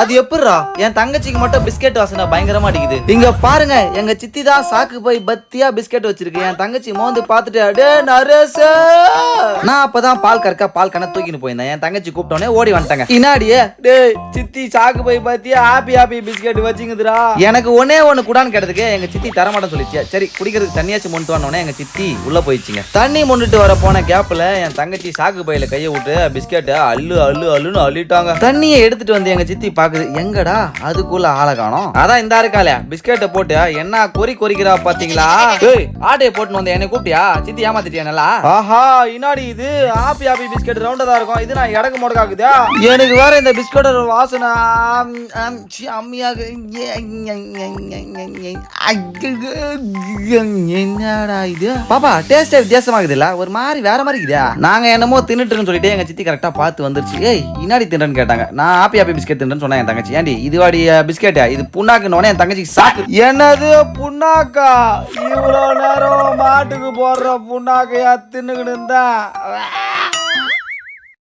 அது எப்படிரா என் தங்கச்சிக்கு மட்டும் பிஸ்கெட் வாசனை பயங்கரமா அடிக்குது. இங்க பாருங்க எங்க சித்தி தான் சாக்கு போய் பத்தியா பிஸ்கெட் வச்சிருக்கு. என் தங்கச்சி மோந்து பார்த்துட்டு அடே நரச! நான் அப்பதான் பால் கறக்க பால் கண தூக்கின்னு போயிருந்தேன். என் தங்கச்சி கூப்பிட்டோன்னே ஓடி வந்துட்டாங்க. இன்னாடியே? டேய் சித்தி சாக்கு போய் பத்தியா? ஹாப்பி ஹாப்பி பிஸ்கெட் வச்சுங்குதுடா. எனக்கு ஒன்னே ஒண்ணு கூடான்னு கேட்டதுக்கு எங்க சித்தி தரமாட்டேன்னு சொல்லிச்சு. சரி குடிக்கிறதுக்கு தண்ணியாச்சும் மொண்டு வரணுன்னே எங்க சித்தி உள்ள போயிடுச்சுங்க. தண்ணி மொண்டுட்டு வர போன கேப்ல என் தங்கச்சி சாக்கு பையில கையை விட்டு பிஸ்கெட்டை அள்ளு அள்ளு அள்ளுன்னு அள்ளிட்டாங்க. தண்ணியை எடுத்துட்டு வந்து எங்க சித்தி பாக்குது எங்கடா? அதுக்குள்ள ஆளை காணோம். அதான் இந்த இருக்காளே பிஸ்கெட்டை போட்டு என்ன கொறி கொறிக்கிறா பாத்தீங்களா? ஆட்டையை போட்டுன்னு வந்து என்னை கூப்பிட்டியா? சித்தி ஏமாத்திட்டியா நல்லா? ஆஹா என்னடி இது ஆப்பி ஆப்பி பிஸ்கெட் ரவுண்டதா தான் இருக்கும் இது நான் இடக்கு முடக்காக்குதா எனக்கு வேற இந்த பிஸ்கட் வாசனை அம்மியாக என்னடா இது பாப்பா டேஸ்டே வித்தியாசமாகுது இல்ல ஒரு மாதிரி வேற மாதிரி இருக்குதா நாங்க என்னமோ தின்னுட்டுன்னு சொல்லிட்டு எங்க சித்தி கரெக்டா பார்த்து வந்துருச்சு ஏய் இன்னாடி தின்றன்னு கேட்டாங்க நான் ஆப்பி ஆப்பி பிஸ்கெட் தின்றேன்னு சொன்னேன் என் தங்கச்சி ஏண்டி இதுவாடி பிஸ்கெட்டா இது புண்ணாக்குன்னு என் தங்கச்சி சாக்கு என்னது புண்ணாக்கா இவ்வளோ நேரம் மாட்டுக்கு போடுற புண்ணாக்கையா தின்னுக்கிட்டு இருந்தா Ah! ah.